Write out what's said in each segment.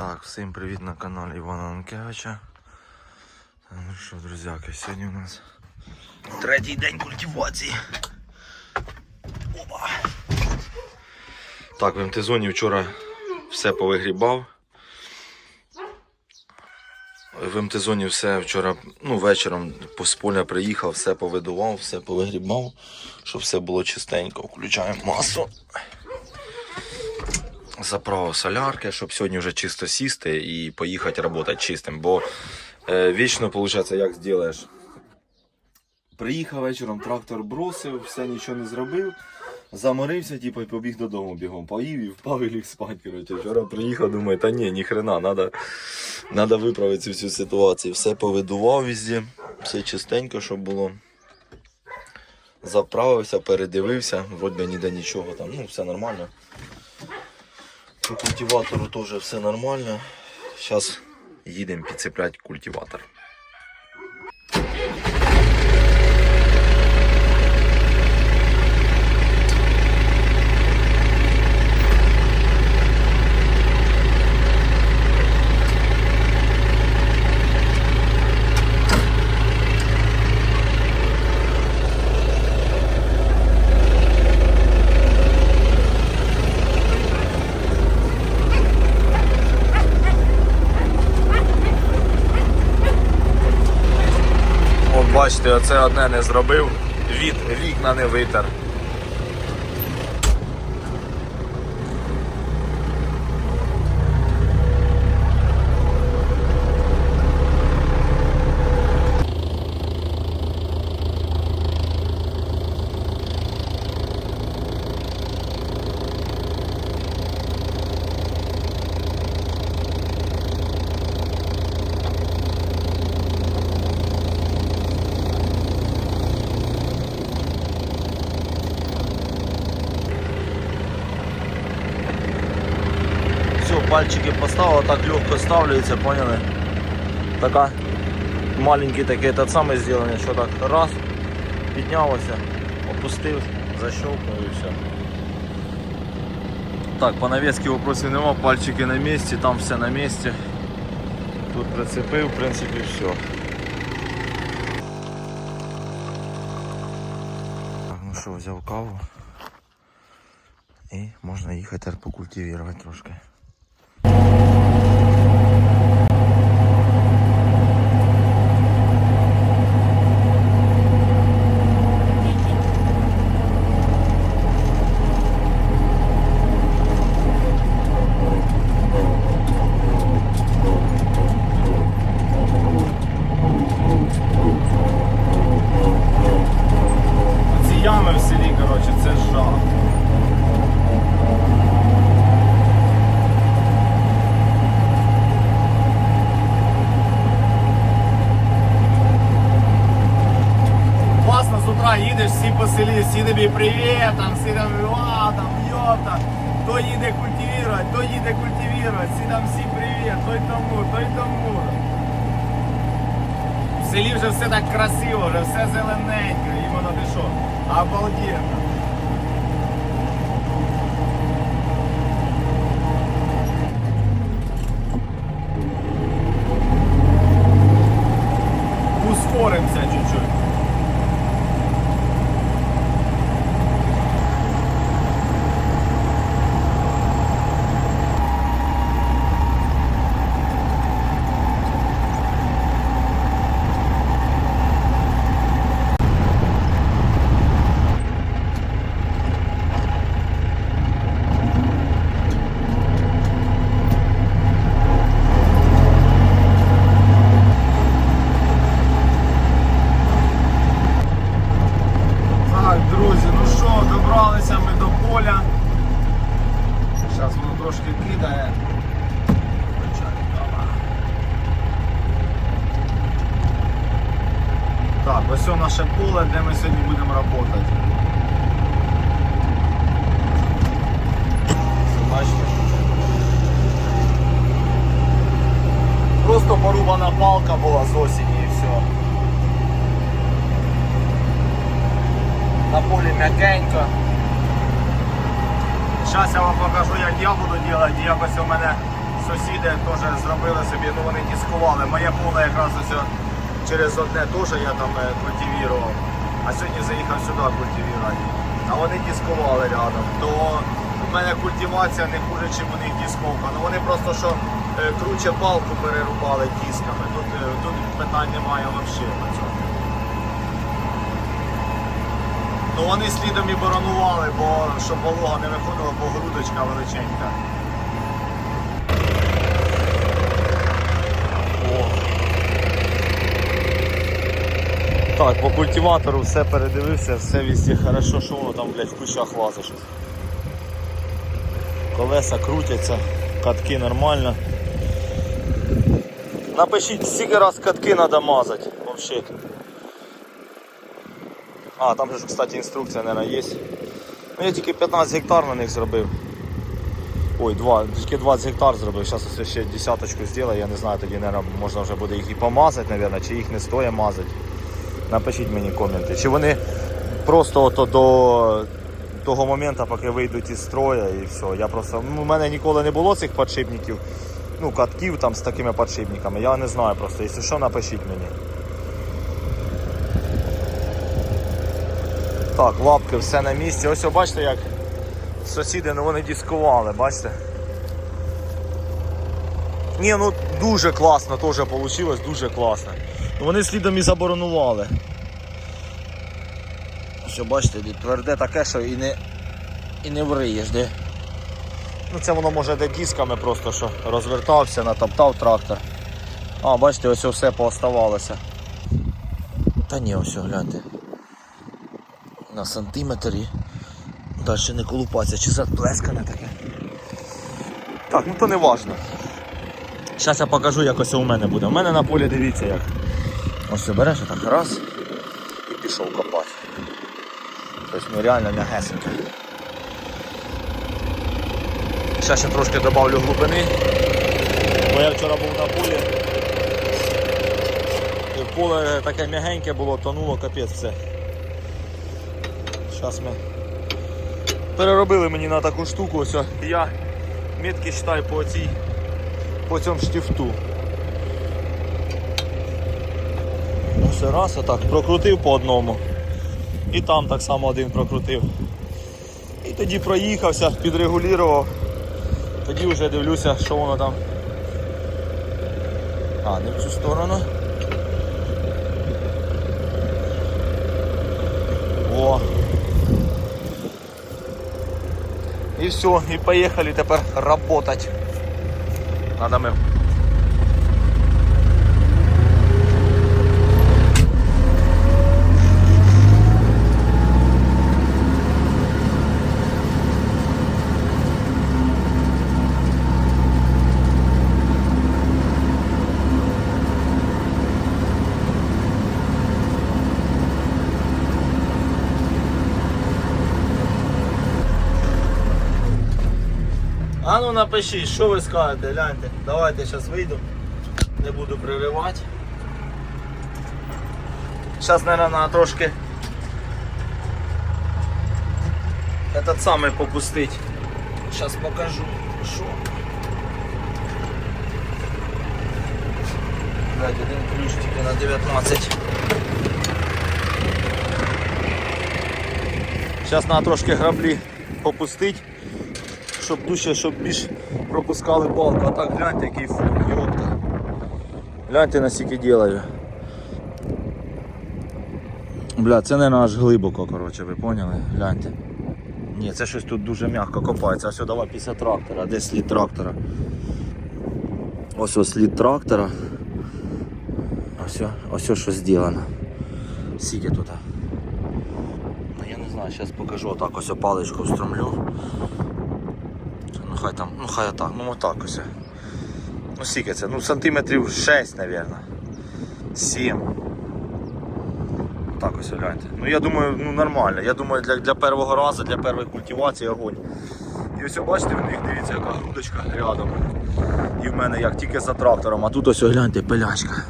Так, всім привіт на каналі Івана Анкевича. Ну що, друзяки, сьогодні у нас третій день культивації. Опа. Так, в МТ-зоні вчора все повигрібав. В МТ-зоні все вчора, ну, вечором з поля приїхав, все повидував, все повигрібав, щоб все було чистенько. Включаємо масу заправив солярки, щоб сьогодні вже чисто сісти і поїхати працювати чистим. Бо е, вічно, виходить, як зробиш. Приїхав вечором, трактор бросив, все нічого не зробив. Заморився, типу, і побіг додому бігом. Поїв і впав і ліг спати. Коротше. Вчора приїхав, думаю, та ні, ніхрена, треба надо виправити всю ситуацію. Все повидував везде, все чистенько, щоб було. Заправився, передивився, вроді ніде нічого там, ну все нормально. По культиватору теж все нормально. Зараз їдемо підцепляти культиватор. От бачите, оце одне не зробив, від вікна не витер. пальчики поставил, так легко ставляется, поняли? Така маленький такий этот самий зроблений, що так раз, піднялося, опустив, защелкнув і все. Так, по навески вопросів нема, пальчики на місці, там все на місці. Тут прицепив, в принципі, все. Так, ну що, взяв каву. І можна їхати тепер покультивувати трошки. селі, всі тобі привіт, там, всі там, а, там, йота, то їде культивувати, то їде культивувати, всі там всі привіт, той тому, той тому. В селі вже все так красиво, Осені і все. На полі м'якенько. Зараз я вам покажу, як я буду робити. Якось у мене сусіди теж зробили собі, ну вони дискували. Моє поле якраз ось через одне теж я там е, культивував. А сьогодні заїхав сюди культивувати. А вони дискували рядом. То у мене культивація не хуже, ніж у них дисковка. Ну вони просто що круче балку перерубали дисками. Тут, е, тут питань немає взагалі на цьому. Ну вони слідом і боронували, бо щоб волога не виходила, бо грудочка величенька. Так, по культиватору все передивився, все везде хорошо, що воно там, блядь, в кущах лазиш. Колеса крутяться, катки нормально. Напишіть, скільки раз катки треба мазати взагалі. А, там же кстати, інструкція, мабуть, є. Ну я тільки 15 гектар на них зробив. Ой, два, тільки 20 гектар зробив. Зараз ось ще десяточку зроблю, я не знаю, тоді, мабуть, можна вже буде їх і помазати, мабуть, чи їх не стоїть мазати. Напишіть мені коменти. Чи вони просто ото до того моменту, поки вийдуть із строя і все. Я просто, ну, у мене ніколи не було цих подшипників, ну, катків там з такими подшипниками. Я не знаю просто. Якщо що, напишіть мені. Так, лапки все на місці. Ось о, бачите, як сусіди, ну вони дискували, бачите? Ні, ну дуже класно теж вийшло, дуже класно. Ну, Вони слідом і заборонували. Що бачите, тверде таке, що і не, і не вриєш, де. Ну це воно може де дисками просто що розвертався, натоптав трактор. А, бачите, ось все пооставалося. Та ні, ось гляньте. На сантиметрі. Далі не колупаться, чи заплескане таке. Так, ну то не важно. Зараз я покажу, як ось у мене буде. У мене на полі дивіться як. Ось береш так раз і пішов копати. Тобто ну реально м'ягесенько. Зараз ще трошки додавлю глибини. Бо я вчора був на полі. І поле таке м'ягеньке було, тонуло капець все. Зараз ми переробили мені на таку штуку. Ось я метки читаю по цій по цьому штифту. Ось раз отак прокрутив по одному. І там так само один прокрутив. І тоді проїхався, підрегулював. Тоді вже дивлюся, що воно там. А, не в цю сторону. О. І все, і поїхали тепер работать. Надо ми напишіть, що ви скажете, гляньте. Давайте зараз вийду. Не буду приривати. Зараз, мабуть, трошки этот самий попустить. Зараз покажу, що. Блять, один ключ тільки на 19. Зараз треба трошки граблі попустити щоб дужче, щоб більш пропускали балку. А так гляньте, який фон, йопта. Гляньте наскільки ділаю. Бля, це не аж глибоко, коротше, ви поняли? Гляньте. Ні, це щось тут дуже м'яко копається. Ось давай після трактора, де слід трактора. Ось ось слід трактора. Ось ось що зроблено. Скільки тут. Ну я не знаю, зараз покажу, отак ось паличку встромлю. Хай там, ну хай отак, ну отак ось. Ну скільки це? Ну сантиметрів 6, мабуть. 7. Так ось гляньте. Ну я думаю, ну нормально. Я думаю, для, для першого разу, для першої культивації огонь. І ось бачите, в них дивіться, яка грудочка рядом. І в мене як тільки за трактором, а тут ось гляньте, пилячка.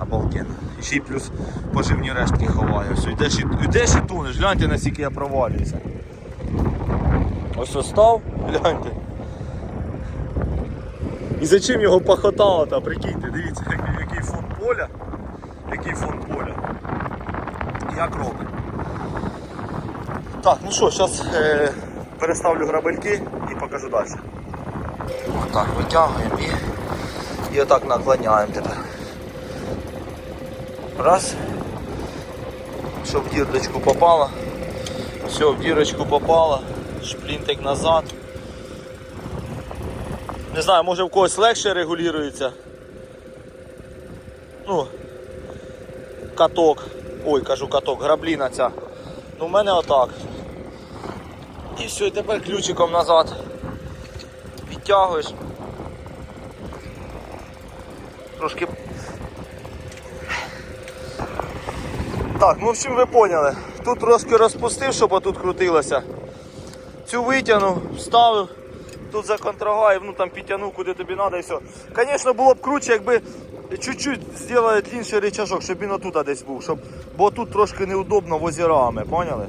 Обалденно. І ще й плюс поживні рештки ховаю. Ось йдеш і, йдеш і тунеш, гляньте наскільки я провалююся. Ось ось став, гляньте. І зачем його похотало та прикиньте, дивіться, який, який фон поля. Який фон поля. Як робить. Так, ну що, зараз е, переставлю грабельки і покажу далі. Отак витягуємо і, і отак наклоняємо тепер. Раз. Щоб в дірочку попало. Все, в дірочку попало. Шплінтик назад. Не знаю, може в когось легше регулюється. Ну, каток. Ой, кажу каток, грабліна ця. Ну, в мене отак. І все, і тепер ключиком назад. Підтягуєш. Трошки Так, ну в общем ви поняли. Тут трошки розпустив, щоб отут крутилося. Цю витягнув, вставив, тут законтрагаїв, ну там підтягнув куди тобі треба і все. Звісно, було б круче, якби чуть-чуть зробили інший рычажок, щоб він отут десь був. Щоб... Бо тут трошки неудобно возле рами, поняли?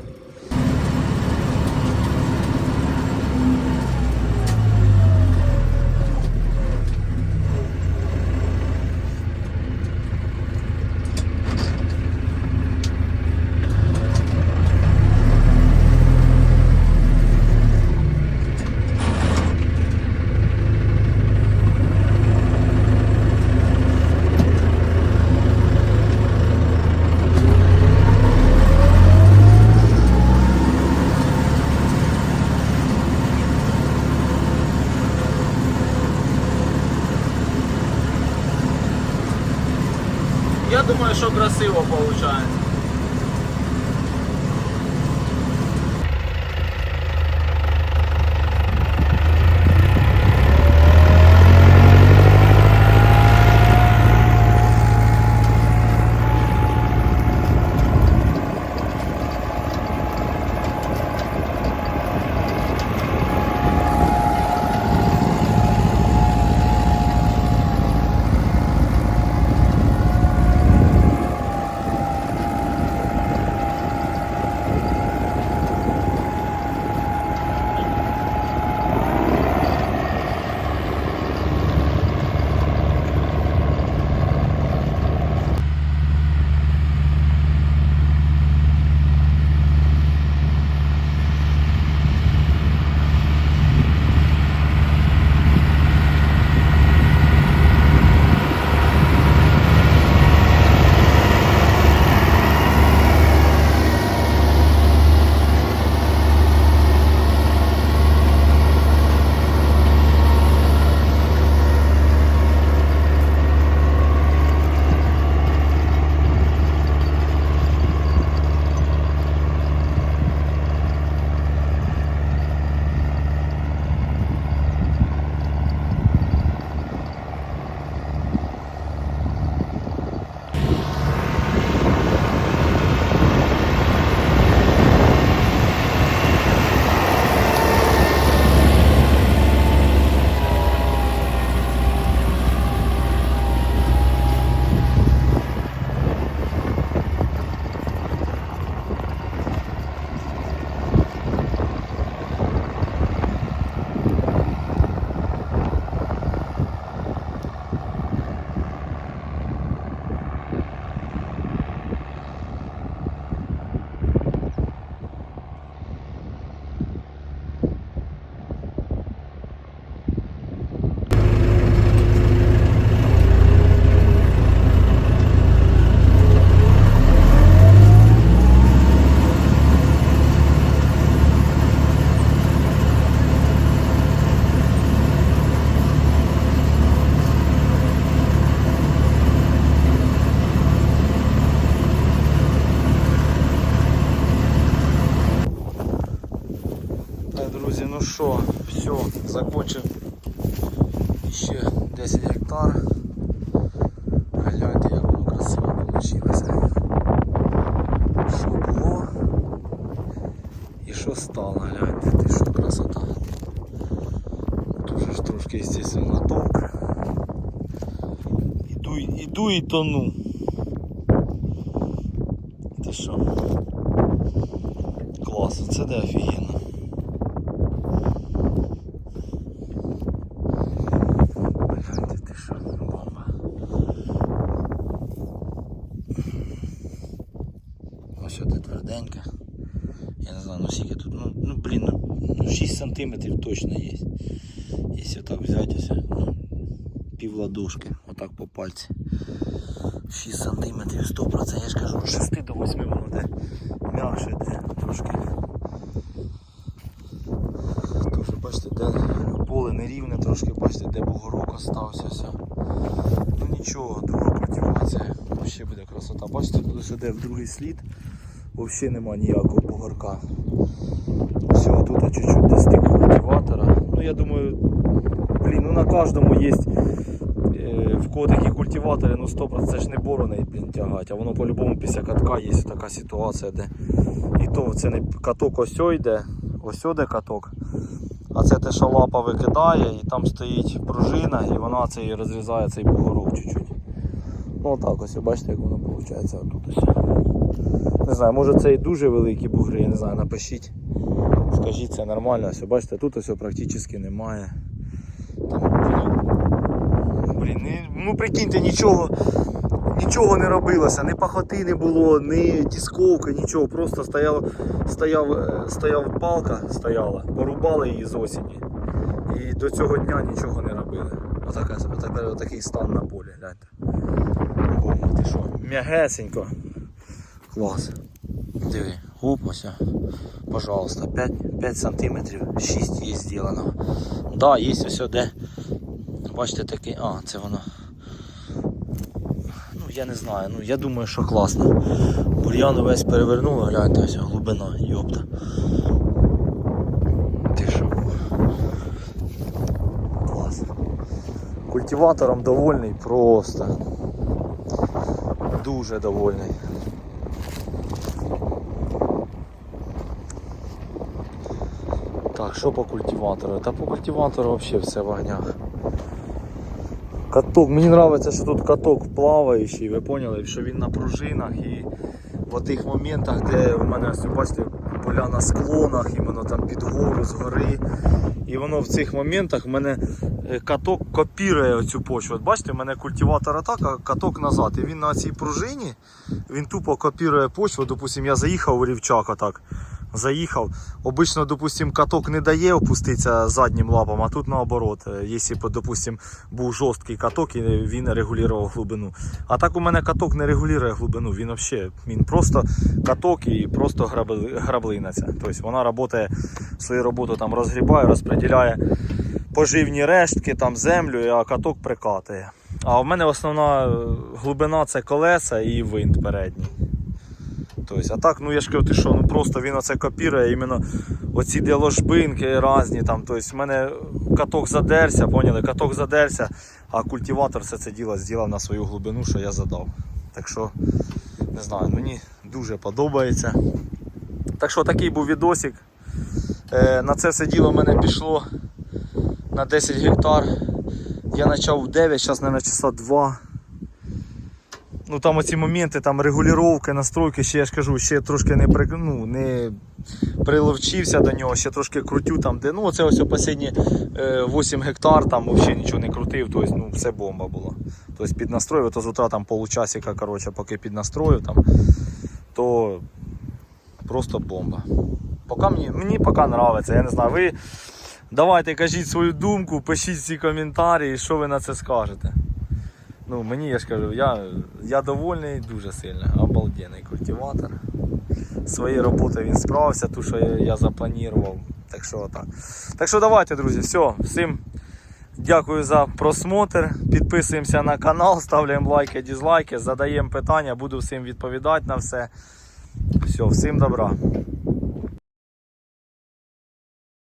Я думаю, що красиво виходить. і що стало, гляньте, ти що красота. Дуже ж трошки, естественно, толк. Іду, іду і тону. Ти що? Клас, це де сантиметрів точно є. Якщо так взяти, ну, пів ладошки, отак по пальці. 6 сантиметрів 100%, я ж кажу, 6 до 8 воно де м'якше, де трошки. Тож, бачите, де поле нерівне, трошки бачите, де бугорок остався. Все. Ну нічого, друга культивація. Ще буде красота. Бачите, коли сюди в другий слід, взагалі нема ніякого бугорка. Все, тут чуть-чуть де стик культиватора. Ну я думаю, блін, ну на кожному є е, в кого такі культиватори, ну 100% це ж не борони, блін, тягать, а воно по-любому після катка є така ситуація, де і то це не каток ось йде, ось де каток. А це те, що лапа викидає, і там стоїть пружина, і вона цей розрізає цей бугорок чуть-чуть. Ну так ось, бачите, як воно виходить отут ось. Не знаю, може це і дуже великі бугри, я не знаю, напишіть. Скажіть, це нормально, ось, бачите, тут ось практично немає. Там. Блін, ну прикиньте, нічого. Нічого не робилося, ні пахоти не було, ні дисковки, нічого. Просто стояв, стояв, е, стояв палка, стояла, порубали її з осені. І до цього дня нічого не робили. Отака, отакий стан на полі, гляньте. Бомба, ти що? М'ягесенько. Клас. Диви, оп. Пожалуйста, 5, 5 сантиметрів, 6 є зроблено. Да, є ось де. Бачите такий. А, це воно. Ну, я не знаю, ну я думаю, що класно. Бур'ян весь перевернуло, гляньте, ось глибина, йопта. Ти? Клас. Культиватором довольний просто. Дуже довольний. Так, що по культиватору? Та по культиватору взагалі все в огнях. Каток, мені подобається, що тут каток плаваючий, ви поняли, що він на пружинах і в тих моментах, де в мене бачите, поля на склонах, іменно там під гору, згори. І воно в цих моментах в мене е, каток копірує оцю почву. От бачите, в мене культиватор атак, а каток назад. І він на цій пружині він тупо копірує почву. Допустим, я заїхав у рівчак отак. Заїхав. Обично, допустим, каток не дає опуститися заднім лапом, а тут наоборот. Е, Якщо, допустим, був жорсткий каток і він регулював глибину. А так у мене каток не регулює глибину, він взагалі він просто каток і просто граблина ця. Тобто вона працює свою роботу там розгрібає, розподіляє поживні рештки, там землю, а каток прикатує. А в мене основна е, глибина це колеса і винт передній. Тобто, а так, ну я ж кажу, ти що, ну просто він оце копірує, іменно оці де ложбинки різні там. Тобто в мене каток задерся, поняли? Каток задерся, а культиватор все це діло зробив на свою глибину, що я задав. Так що, не знаю, мені дуже подобається. Так що такий був відосик. Е, на це все діло в мене пішло на 10 гектар. Я почав в 9, зараз на часа 2. Ну там оці моменти, там регулювання, настройки, ще я ж кажу, ще трошки не при, ну, не приловчився до нього, ще трошки крутю там, де ну оце ось останні е, 8 гектар, там взагалі нічого не крутив, тобто ну, все бомба було. Тобто піднастроїв, то з утра там получасика, коротше, поки піднастроїв там, то просто бомба. Поки мені, мені поки подобається, я не знаю. Ви давайте кажіть свою думку, пишіть ці коментарі, що ви на це скажете. Ну, мені я ж кажу, я, я довольний дуже сильно. Обалденний культиватор. Своєю роботою він справився, ту, що я, я запланував. Так що так. Так що давайте, друзі, все. Всім дякую за просмотр. Підписуємося на канал, ставляємо лайки, дізлайки, задаємо питання, буду всім відповідати на все. Все, всім добра.